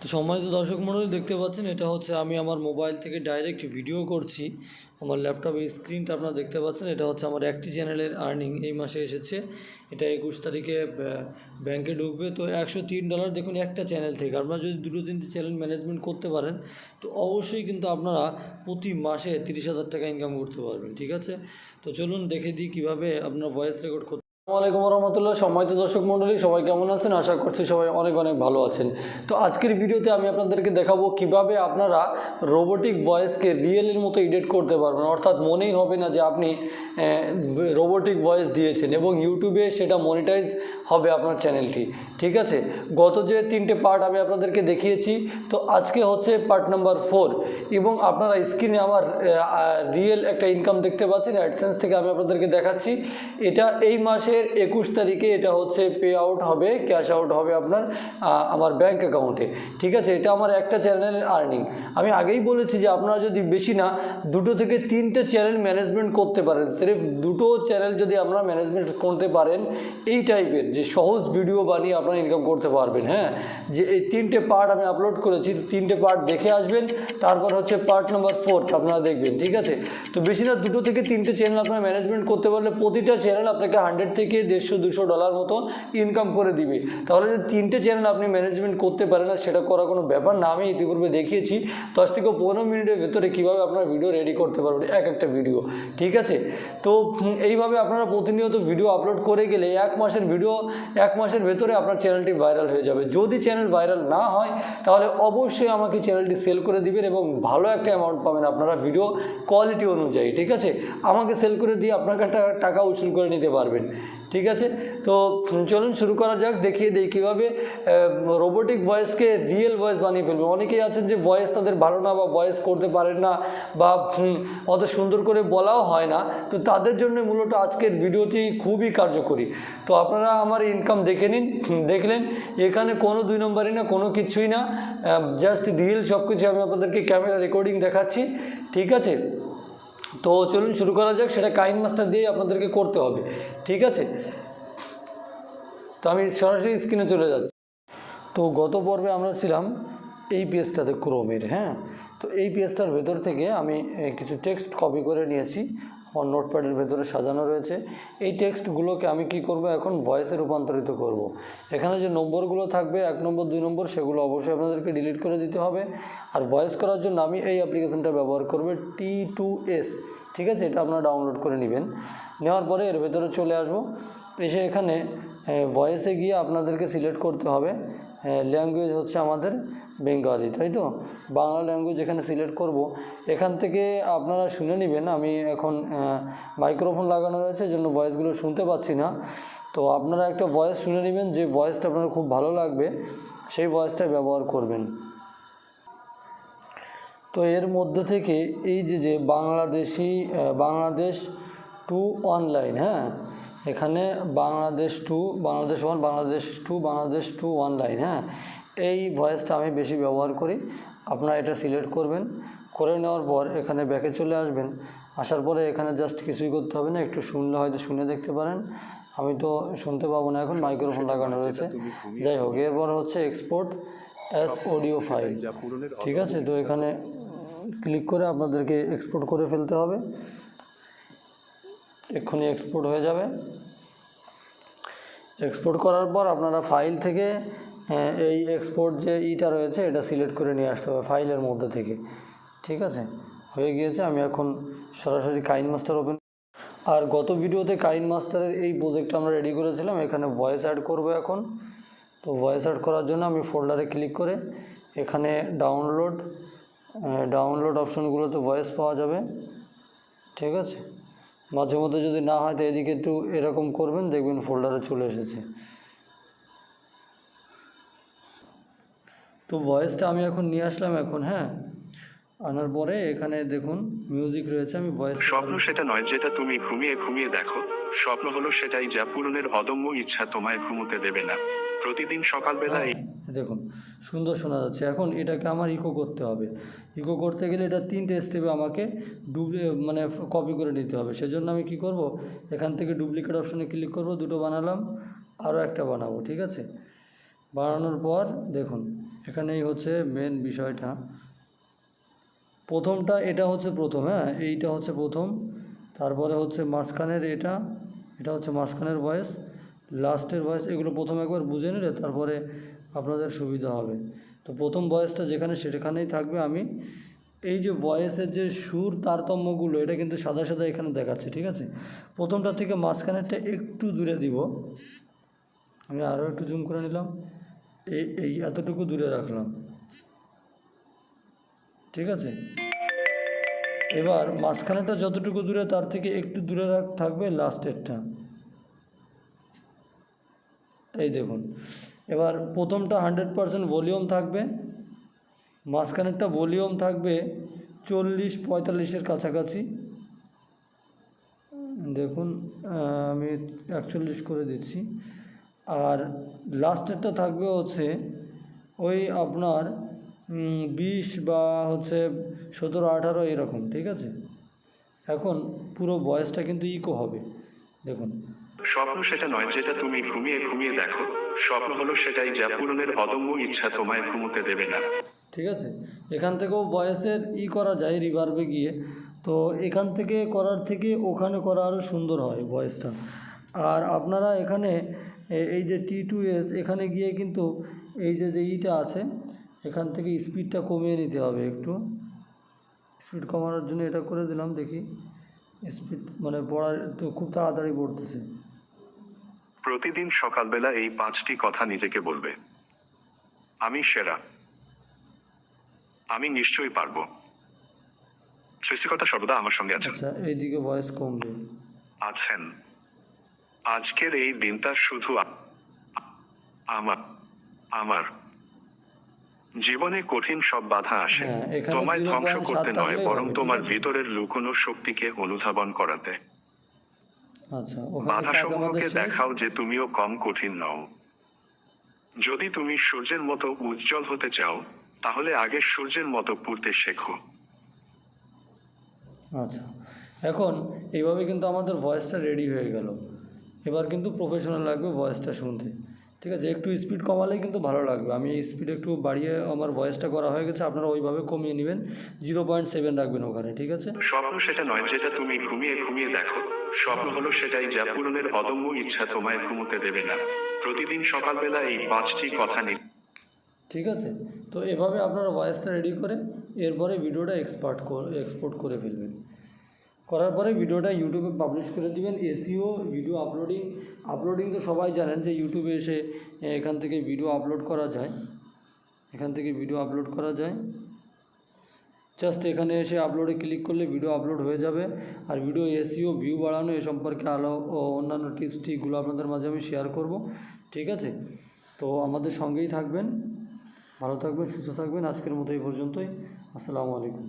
তো সম্মানিত দর্শক মণ্ডলী দেখতে পাচ্ছেন, এটা হচ্ছে আমি আমার মোবাইল থেকে ডাইরেক্ট ভিডিও করছি। আমার ল্যাপটপের স্ক্রিনটা আপনারা দেখতে পাচ্ছেন, এটা হচ্ছে আমার একটি চ্যানেলের আর্নিং এই মাসে এসেছে, এটা একুশ তারিখে ব্যা- ব্যাংকে ঢুকবে। তো একশো তিন ডলার দেখুন একটা চ্যানেল থেকে। আপনারা যদি দুটো তিনটে চ্যানেল ম্যানেজমেন্ট করতে পারেন, তো অবশ্যই কিন্তু আপনারা প্রতি মাসে তিরিশ হাজার টাকা ইনকাম করতে পারবেন, ঠিক আছে? তো চলুন দেখে দিই কীভাবে আপনারা ভয়েস রেকর্ড করতে আসসালামাইকুম রহমতুল্লাহ সম্মানিত দর্শক মণ্ডলী, সবাই কেমন আছেন? আশা করছি সবাই অনেক অনেক ভালো আছেন। তো আজকের ভিডিওতে আমি আপনাদেরকে দেখাবো কীভাবে আপনারা রোবোটিক ভয়েসকে রিয়েলের মতো এডিট করতে পারবেন। অর্থাৎ মনেই হবে না যে আপনি রোবোটিক ভয়েস দিয়েছেন এবং ইউটিউবে সেটা মনিটাইজ হবে আপনার চ্যানেলটি। ঠিক আছে? গত যে তিনটে পার্ট আমি আপনাদেরকে দেখিয়েছি, তো আজকে হচ্ছে পার্ট নাম্বার ফোর এবং আপনারা স্ক্রিনে আমার রিয়েল একটা ইনকাম দেখতে পাচ্ছেন অ্যাডসেন্স থেকে আমি আপনাদেরকে দেখাচ্ছি। এটা এই মাসের একুশ তারিখে এটা হচ্ছে পে আউট হবে ক্যাশ আউট হবে আপনার আমার ব্যাঙ্ক অ্যাকাউন্টে ঠিক আছে? এটা আমার একটা চ্যানেলের আর্নিং আমি আগেই বলেছি যে আপনারা যদি বেশি না, দুটো থেকে তিনটে চ্যানেল ম্যানেজমেন্ট করতে পারেন। সির্ফ দুটো চ্যানেল যদি আপনারা ম্যানেজমেন্ট করতে পারেন, এই টাইপের যে সহজ ভিডিও বানিয়ে আপনারা ইনকাম করতে পারবেন হ্যাঁ? যে এই তিনটে পার্ট আমি আপলোড করেছি, তিনটে পার্ট দেখে আসবেন, তারপর হচ্ছে পার্ট নাম্বার ফোর্থ আপনারা দেখবেন, ঠিক আছে? তো বেশি না, দুটো থেকে তিনটে চ্যানেল আপনারা ম্যানেজমেন্ট করতে পারলে প্রতিটা চ্যানেল আপনাকে হান্ড্রেড থেকে দেড়শো, দুশো ডলার মতো ইনকাম করে দিবে। তাহলে যদি তিনটে চ্যানেল আপনি ম্যানেজমেন্ট করতে পারেন না সেটা করা কোনো ব্যাপার না, আমি ইতিপূর্বে দেখিয়েছি, দশ থেকে পনেরো মিনিটের ভেতরে কীভাবে আপনার ভিডিও রেডি করতে পারবেন, এক একটা ভিডিও ঠিক আছে? তো এইভাবে আপনারা প্রতিনিয়ত ভিডিও আপলোড করে গেলে এক মাসের ভিডিও এক মাসের ভেতরে আপনার চ্যানেলটি ভাইরাল হয়ে যাবে। যদি চ্যানেল ভাইরাল না হয়, তাহলে অবশ্যই আমাকে চ্যানেলটি সেল করে দিবেন এবং ভালো একটা অ্যামাউন্ট পাবেন আপনারা ভিডিও কোয়ালিটি অনুযায়ী, ঠিক আছে? আমাকে সেল করে দিয়ে আপনাকে একটা টাকা উসুল করে নিতে পারবেন। ঠিক আছে? তো চলুন শুরু করা যাক, দেখিয়ে দিই কীভাবে রোবোটিক ভয়েসকে রিয়েল ভয়েস বানিয়ে ফেলবে। অনেকেই আছেন যে ভয়েস তাদের ভালো না বা ভয়েস করতে পারেন না বা অত সুন্দর করে বলাও হয় না। তো তাদের জন্য মূলত আজকের ভিডিওটি খুবই কার্যকরী। তো আপনারা আমার ইনকাম দেখে নিন দেখলেন, এখানে কোনো দুই নম্বরই না, কোনো কিছুই না। জাস্ট রিয়েল সব কিছু আমি আপনাদেরকে ক্যামেরা রেকর্ডিং দেখাচ্ছি, ঠিক আছে? তো চলুন শুরু করা যাক, সেটা কাইন মাস্টার দিয়ে আপনাদেরকে করতে হবে, ঠিক আছে? তো আমি সরাসরি স্ক্রিনে চলে যাচ্ছি। তো গত পর্বে আমরা ছিলাম এই পেজটাতে ক্রোমের হ্যাঁ? তো এই পেজটার ভেতর থেকে আমি কিছু টেক্সট কপি করে নিয়েছি। আমার নোটপ্যাডের ভেতরে সাজানো রয়েছে। এই টেক্সটগুলোকে আমি কি করব? এখন ভয়েসে রূপান্তরিত করব। এখানে যে নম্বরগুলো থাকবে, এক নম্বর, দুই নম্বর, সেগুলো অবশ্যই আপনাদেরকে ডিলিট করে দিতে হবে। আর ভয়েস করার জন্য আমি এই অ্যাপ্লিকেশনটা ব্যবহার করবে টি টু এস ঠিক আছে? এটা আপনারা ডাউনলোড করে নেবেন। নেওয়ার পরে এর ভেতরে চলে আসব। এসে এখানে ভয়েসে গিয়ে আপনাদেরকে সিলেক্ট করতে হবে। ল্যাঙ্গুয়েজ হচ্ছে আমাদের বেঙ্গলি তাই তো? বাংলা ল্যাঙ্গুয়েজ এখানে সিলেক্ট করব, এখান থেকে আপনারা শুনে নেবেন। আমি এখন মাইক্রোফোন লাগানো রয়েছে জন্য ভয়েসগুলো শুনতে পাচ্ছি না। তো আপনারা একটা ভয়েস শুনে নেবেন, যে ভয়েসটা আপনার খুব ভালো লাগবে, সেই ভয়েসটা ব্যবহার করবেন। তো এর মধ্যে থেকে এই যে যে বাংলাদেশি বাংলাদেশ টু অনলাইন হ্যাঁ? এখানে Bangladesh two, Bangladesh one, Bangladesh two Bangladesh two, one line হ্যাঁ? এই ভয়েসটা আমি বেশি ব্যবহার করি। আপনারা এটা সিলেক্ট করবেন। করে নেওয়ার পর এখানে ব্যাকে চলে আসবেন। আসার পরে এখানে জাস্ট কিছুই করতে হবে না, একটু শুনলে হয়তো শুনে দেখতে পারেন। আমি তো শুনতে পাবো না এখন, মাইক্রোফোন লাগানো রয়েছে। যাই হোক, এরপর হচ্ছে এক্সপোর্ট অ্যাস অডিও ফাইল ঠিক আছে? তো এখানে ক্লিক করে আপনাদেরকে এক্সপোর্ট করে ফেলতে হবে। এক্ষুনি এক্সপোর্ট হয়ে যাবে। এক্সপোর্ট করার পর আপনারা ফাইল থেকে এই এক্সপোর্ট যে ইটা রয়েছে, এটা সিলেক্ট করে নিয়ে আসতে হবে ফাইলের মধ্যে থেকে। ঠিক আছে? হয়ে গিয়েছে, আমি এখন সরাসরি কাইন মাস্টার ওপেন আর গত ভিডিওতে কাইন মাস্টারের এই প্রজেক্টটা আমরা রেডি করেছিলাম, এখানে ভয়েস অ্যাড করব এখন। তো ভয়েস অ্যাড করার জন্য আমি ফোল্ডারে ক্লিক করে এখানে ডাউনলোড ডাউনলোড অপশনগুলোতে ভয়েস পাওয়া যাবে। ঠিক আছে? মাঝে মধ্যে যদি না হয় তো এদিকে একটু এরকম করবেন দেখবেন ফোল্ডারে চলে এসেছে। তো ভয়েসটা আমি এখন নিয়ে আসলাম এখন হ্যাঁ? আনার পরে এখানে দেখুন মিউজিক রয়েছে আমি ভয়েস স্বপ্ন সেটা নয় যেটা তুমি ঘুমিয়ে ঘুমিয়ে দেখো। স্বপ্ন হলো সেটাই যা পূরণের অদম্য ইচ্ছা তোমায় ঘুমোতে দেবে না। প্রতিদিন সকালবেলা এই দেখুন, সুন্দর শোনা যাচ্ছে। এখন এটাকে আমার ইকো করতে হবে। ইকো করতে গেলে এটা তিনটে স্টেপে আমাকে ডুবলি মানে কপি করে নিতে হবে। সেজন্য আমি কি করব? এখান থেকে ডুপ্লিকেট অপশনে ক্লিক করব, দুটো বানালাম আরও একটা বানাবো, ঠিক আছে? বানানোর পর দেখুন, এখানেই হচ্ছে মেন বিষয়টা। প্রথমটা, এটা হচ্ছে প্রথম হ্যাঁ? এইটা হচ্ছে প্রথম। তারপরে হচ্ছে মাঝখানের এটা এটা হচ্ছে মাঝখানের ভয়েস লাস্টের ভয়েস এগুলো প্রথম একবার বুঝে নিলে তারপরে আপনাদের সুবিধা হবে। তো প্রথম ভয়েসটা যেখানে সেখানেই থাকবে আমি। এই যে ভয়েসের যে সুর তারতম্যগুলো, এটা কিন্তু সাদা সাদা এখানে দেখাচ্ছে, ঠিক আছে? প্রথমটা থেকে মাঝখানেরটা একটু দূরে দিব। আমি আরও একটু জুম করে নিলাম। এই এই এতটুকু দূরে রাখলাম। ঠিক আছে? এবার মাঝখানেটা যতটুকু দূরে, তার থেকে একটু দূরে রাখ, থাকবে লাস্টেরটা এই দেখুন। এবার প্রথমটা হান্ড্রেড পারসেন্ট ভলিউম থাকবে। মাঝখানেরটা ভলিউম থাকবে চল্লিশ পঁয়তাল্লিশের কাছাকাছি। দেখুন আমি একচল্লিশ করে দিচ্ছি। আর লাস্টেরটা থাকবে হচ্ছে ওই আপনার বিশ বা হচ্ছে সতেরো, আঠারো এরকম, ঠিক আছে? এখন পুরো বয়সটা কিন্তু ইকো হবে। দেখুন স্বপ্ন সেটা নয় যেটা তুমি ঘুমিয়ে ঘুমিয়ে দেখো। স্বপ্ন হলো সেটাই যা পূরণের অদম্য ইচ্ছা তোমায় ঘুমোতে দেবে না। ঠিক আছে? এখান থেকেও বয়সের ই করা যায় রিভার্বে গিয়ে। তো এখান থেকে করার থেকে ওখানে করা আরও সুন্দর হয় ভয়েসটা আর আপনারা এখানে এই যে টি টু এস এখানে গিয়ে কিন্তু এই যে যে ইটা আছে, এখান থেকে স্পিডটা কমিয়ে নিতে হবে একটু। স্পিড কমানোর জন্য এটা করে দিলাম, দেখি। স্পিড মানে পড়ার তো খুব তাড়াতাড়ি পড়তেছে। প্রতিদিন সকালবেলা এই পাঁচটি কথা নিজেকে বলবে। আমি সেরা। আমি নিশ্চয়ই পারব। সৃষ্টিকর্তা সর্বদা আমার সঙ্গে আছেন। আচ্ছা এইদিকে ভয়েস কমবে আছেন। আজকের এই দিনটা শুধু আমার আমার। জীবনে কঠিন সব বাধা আসে। হ্যাঁ, তোমায় ধ্বংস করতে নয় বরং তোমার ভিতরের লুকোনো শক্তিকে অনুধাবন করাতে। আচ্ছা বাধা সমূহকে দেখাও যে তুমিও কম কঠিন নও। যদি তুমি সূর্যের মতো উজ্জ্বল হতে চাও তাহলে আগে সূর্যের মতো পুড়তে শেখো। আচ্ছা এখন এইভাবে কিন্তু আমাদের ভয়েসটা রেডি হয়ে গেল। এবার কিন্তু প্রফেশনাল লাগবে ভয়েসটা শুনতে। ঠিক আছে একটু স্পিড কমালে কিন্তু ভালো লাগবে। আমি স্পিড একটু বাড়িয়ে আমার ভয়েসটা করা হয়ে গেছে আপনারা ওইভাবে কমিয়ে নেবেন। জিরো পয়েন্ট সেভেন রাখবেন ওখানে ঠিক আছে? স্বপ্ন সেটা নয় যেটা তুমি ঘুমিয়ে ঘুমিয়ে দেখো। স্বপ্ন হলো সেটাই যা পূরণের অদম্য ইচ্ছা তোমায় ঘুমোতে দেবে না। প্রতিদিন সকালবেলা এই পাঁচটি কথা নি ঠিক আছে? তো এভাবে আপনারা ভয়েসটা রেডি করে এরপরে ভিডিওটা এক্সপার্ট এক্সপোর্ট করে ফেলবেন। করার পরে ভিডিওটা ইউটিউবে পাবলিশ করে দিবেন। এসিও ভিডিও আপলোডিং আপলোডিং তো সবাই জানেন যে ইউটিউবে এসে এখান থেকে ভিডিও আপলোড করা যায়। এখান থেকে ভিডিও আপলোড করা যায়। জাস্ট এখানে এসে আপলোডে ক্লিক করলে ভিডিও আপলোড হয়ে যাবে। আর ভিডিও এসিও ভিউ বাড়ানো, এ সম্পর্কে আলো ও অন্যান্য টিপস টিকগুলো আপনাদের মাঝে আমি শেয়ার করব। ঠিক আছে? তো আমাদের সঙ্গেই থাকবেন। ভালো থাকবেন, সুস্থ থাকবেন। আজকের মতো এই পর্যন্তই। আসসালামু আলাইকুম।